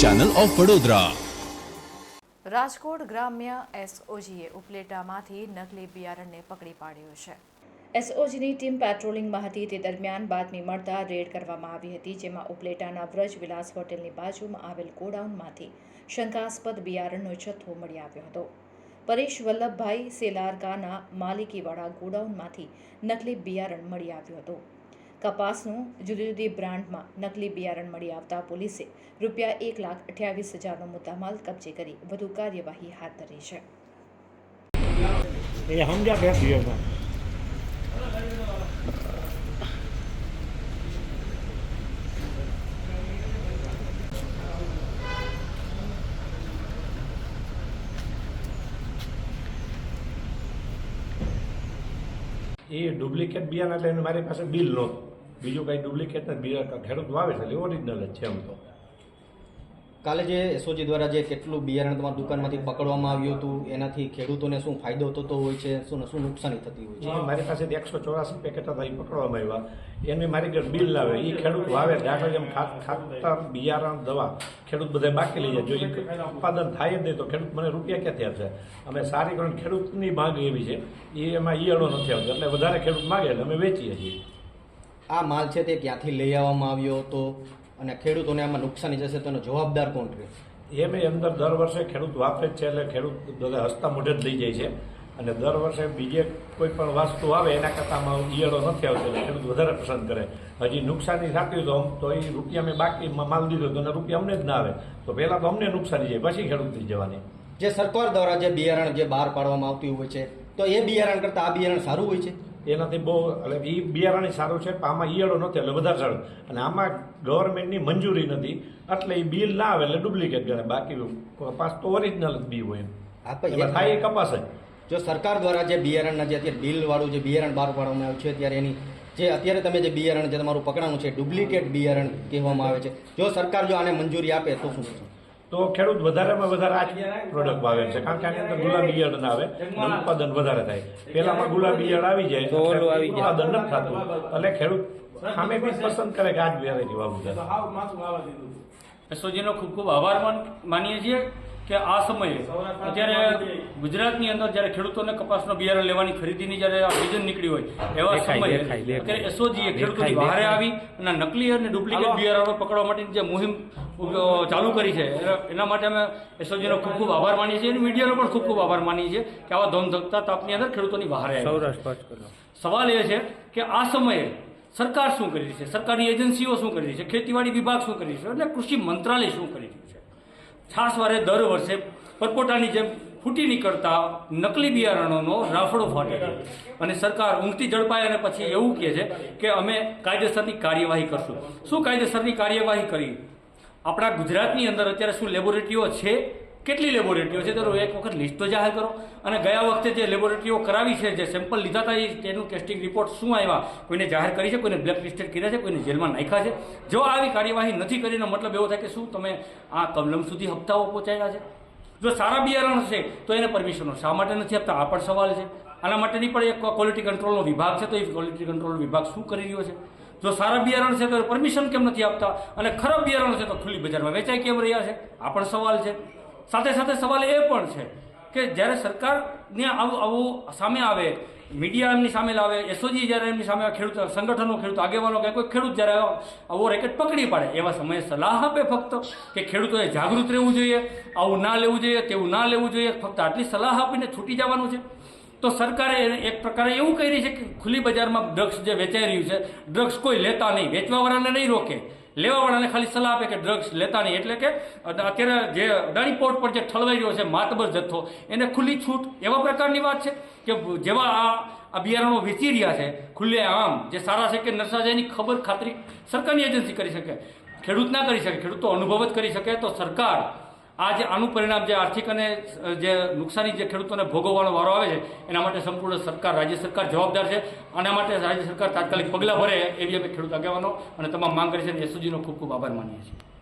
Channel of Vadodara Rajkot ગ્રામ્ય એસઓજીએ ઉપલેટામાંથી નકલી બિયારણને પકડી પાડ્યું છે. એસઓજીની ટીમ પેટ્રોલિંગમાં હતી તે દરમિયાન બાતમી મળતા રેડ કરવામાં આવી હતી જેમાં ઉપલેટાના વ્રજ વિલાસ હોટેલની બાજુમાં આવેલ ગોડાઉનમાંથી શંકાસ્પદ બિયારણનો જથ્થો મળી આવ્યો હતો. પરેશ વલ્લભભાઈ સેલારકાના માલિકીવાળા ગોડાઉનમાંથી નકલી બિયારણ મળી આવ્યું હતું. કપાસનું જુદી જુદી બ્રાન્ડમાં નકલી બિયારણ મળી આવતા પોલીસે રૂપિયા એક લાખ અઠ્યાવીસ હજારનો મુદ્દામાલ કબજે કરી વધુ કાર્યવાહી હાથ ધરી છે. એ ડુપ્લિકેટ બિયારણ એટલે મારી પાસે બિલ નહોતું. બીજું કાંઈ ડુપ્લિકેટ નથી બિયારણ ખેડૂત વાવે છે, એટલે ઓરિજિનલ જ છે એમ તો. કાલે જે એસઓજી દ્વારા જે કેટલું બિયારણ તમારી દુકાનમાંથી પકડવામાં આવ્યું હતું એનાથી ખેડૂતોને શું ફાયદો થતો હોય છે શું શું નુકસાની થતી હોય છે? એ મારી પાસે એકસો ચોરાસી પેકેટ હતા એ પકડવામાં આવ્યા. એની મારી ઘર બિલ લાવે એ ખેડૂત વાવે દાખલા જેમ ખાત ખાતર બિયારણ દવા ખેડૂત બધા બાકી લઈ જાય. જો એ ઉત્પાદન થાય જ નહીં તો ખેડૂત મને રૂપિયા ક્યાંથી આવશે અમે સારી કારણ ખેડૂતની માંગ એવી છે એ એમાં ઈયળો નથી આવતો એટલે વધારે ખેડૂત માગે એટલે અમે વેચીએ છીએ. આ માલ છે તે ક્યાંથી લઈ આવવામાં આવ્યો હતો? અને ખેડૂતોને આમાં નુકસાની જશે તો એનો જવાબદાર કોણ રહે? એમ અંદર દર વર્ષે ખેડૂત વાપરે જ છે એટલે ખેડૂત બધા હસતા મોઢે જ લઈ જાય છે. અને દર વર્ષે બીજે કોઈ પણ વસ્તુ આવે એના કરતામાં ઈયળો નથી આવતો એટલે ખેડૂત વધારે પસંદ કરે. હજી નુકસાની થતી તો તો એ રૂપિયા મેં બાકી માલ દીધો તો રૂપિયા અમને જ ના આવે. તો પહેલાં તો અમને નુકસાની જાય પછી ખેડૂતની જવાની. જે સરકાર દ્વારા જે બિયારણ જે બહાર પાડવામાં આવતી હોય છે તો એ બિયારણ કરતાં આ બિયારણ સારું હોય છે? એનાથી બહુ એટલે એ બિયારણી સારું છે પણ આમાં ઈયળો નથી એટલે વધારે સારું અને આમાં ગવર્મેન્ટની મંજૂરી નથી એટલે એ બિલ ના આવે એટલે ડુપ્લિકેટ ગણે બાકી કપાસ તો ઓરિજિનલ જ બી હોય એમ. થાય એ કપાસ. જ જો સરકાર દ્વારા જે બિયારણના જે અત્યારે બિલવાળું જે બિયારણ બહાર પાડવામાં આવ્યું છે ત્યારે એની જે અત્યારે તમે જે બિયારણ જે તમારું પકડાનું છે ડુપ્લિકેટ બિયારણ કહેવામાં આવે છે. જો સરકાર જો આને મંજૂરી આપે તો શું તો ખેડૂત વધારેમાં વધારે આ પ્રોડક્ટ વાવે છે. કારણ કે આની અંદર ગુલાબી ઈયળ ના આવે અને ઉત્પાદન વધારે થાય. પેલામાં ગુલાબી ઈયળ આવી જાય તો ઉત્પાદન નથી થતું. એટલે ખેડૂત સામે બી પસંદ કરે કે આ જ વેરાયટી વાવું છે સોજીનો ખૂબ ખૂબ આભાર માનીએ છીએ. કે આ સમયે અત્યારે ગુજરાતની અંદર જ્યારે ખેડૂતોને કપાસનો બિયારણ લેવાની ખરીદીની જ્યારે આ સિઝન નીકળી હોય એવા સમયે અત્યારે એસઓજીએ ખેડૂતોની બહારે આવી અને નકલી અને ડુપ્લિકેટ બિયારણો પકડવા માટેની જે મુહિમ ચાલુ કરી છે. એના- માટે અમે એસઓજીનો ખૂબ ખૂબ આભાર માનીએ છીએ અને મીડિયાનો પણ ખૂબ ખૂબ આભાર માનીએ છીએ કે આવા ધમધકતા તાપની અંદર ખેડૂતોની બહાર આવી. સવાલ એ છે કે આ સમયે સરકાર શું કરી રહી છે? સરકારી એજન્સીઓ શું કરી રહી છે? ખેતીવાડી વિભાગ શું કરી રહ્યું છે? અને કૃષિ મંત્રાલય શું કરી રહ્યું છે? છાસવારે દર વર્ષે પરપોટાની જેમ ફૂટી નીકળતા નકલી બિયારણોનો રાફડો ફાટે છે. અને સરકાર ઊંઘતી ઝડપાય અને પછી એવું કહે છે કે અમે કાયદેસરની કાર્યવાહી કરશું. શું કાયદેસરની કાર્યવાહી કરી? આપણા ગુજરાતની અંદર અત્યારે શું લેબોરેટરીઓ છે? કેટલી લેબોરેટરીઓ છે? તો એક વખત લિસ્ટ તો જાહેર કરો. અને ગયા વખતે જે લેબોરેટરીઓ કરાવી છે, જે સેમ્પલ લીધા હતા, એ તેનું ટેસ્ટિંગ રિપોર્ટ શું આવ્યા? કોઈને જાહેર કરી છે? કોઈને બ્લેક લિસ્ટેડ કર્યા છે? કોઈને જેલમાં નાખ્યા છે? જો આવી કાર્યવાહી નથી કરીને મતલબ એવો થાય કે શું તમે આ કમલમ સુધી હપ્તાઓ પહોંચાડ્યા છે? જો સારા બિયારણ છે, તો એને પરમિશનો શા માટે નથી આપતા? આ પણ સવાલ છે. આના માટેની પણ એક ક્વોલિટી કંટ્રોલનો વિભાગ છે, તો એ ક્વોલિટી કંટ્રોલ વિભાગ શું કરી રહ્યો છે? જો સારા બિયારણ છે, તો પરમિશન કેમ નથી આપતા? અને ખરાબ બિયારણ છે, તો ખુલ્લી બજારમાં વેચાઈ કેમ રહ્યા છે? આ પણ સવાલ છે. સાથે સાથે સવાલ એ પણ છે કે જ્યારે સરકારને આવું આવું સામે આવે, મીડિયા એમની સામે લાવે એસઓજી જ્યારે એમની સામે ખેડૂત સંગઠનો, ખેડૂત આગેવાનો કે કોઈ ખેડૂત જ્યારે આવો રેકેટ પકડી પાડે, એવા સમયે સલાહ આપે ફક્ત કે ખેડૂતોએ જાગૃત રહેવું જોઈએ, આવું ના લેવું જોઈએ, તેવું ના લેવું જોઈએ, ફક્ત આટલી સલાહ આપીને છૂટી જવાનું છે. તો સરકારે એક પ્રકારે એવું કહી રહી છે કે ખુલ્લી બજારમાં ડ્રગ્સ જે વેચાઈ રહ્યું છે, ડ્રગ્સ કોઈ લેતા નહીં, વેચવાવાળાને નહીં રોકે. લેવાવાળાને ખાલી સલાહ આપે કે ડ્રગ્સ લેતા નહીં. એટલે કે અત્યારે જે અદાણી પોર્ટ પર જે ઠલવાઈ રહ્યો છે, માતબર જથ્થો, એને ખુલ્લી છૂટ એવા પ્રકારની વાત છે કે જેવા આ બિયારણો વેચી રહ્યા છે, ખુલ્લે આમ, જે સારા છે કે નરસા છે એની ખબર ખાતરી સરકારની એજન્સી કરી શકે. ખેડૂત ના કરી શકે, ખેડૂત તો અનુભવ જ કરી શકે. તો સરકાર આ જે આનું પરિણામ જે આર્થિક અને જે નુકસાની જે ખેડૂતોને ભોગવવાનો વારો આવે છે, એના માટે સંપૂર્ણ સરકાર, રાજ્ય સરકાર જવાબદાર છે. આના માટે રાજ્ય સરકાર તાત્કાલિક પગલાં ભરે એવી અમે ખેડૂત આગેવાનો અને તમામ માંગ કરી છે એસઓજીનો ખૂબ ખૂબ આભાર માનીએ છીએ.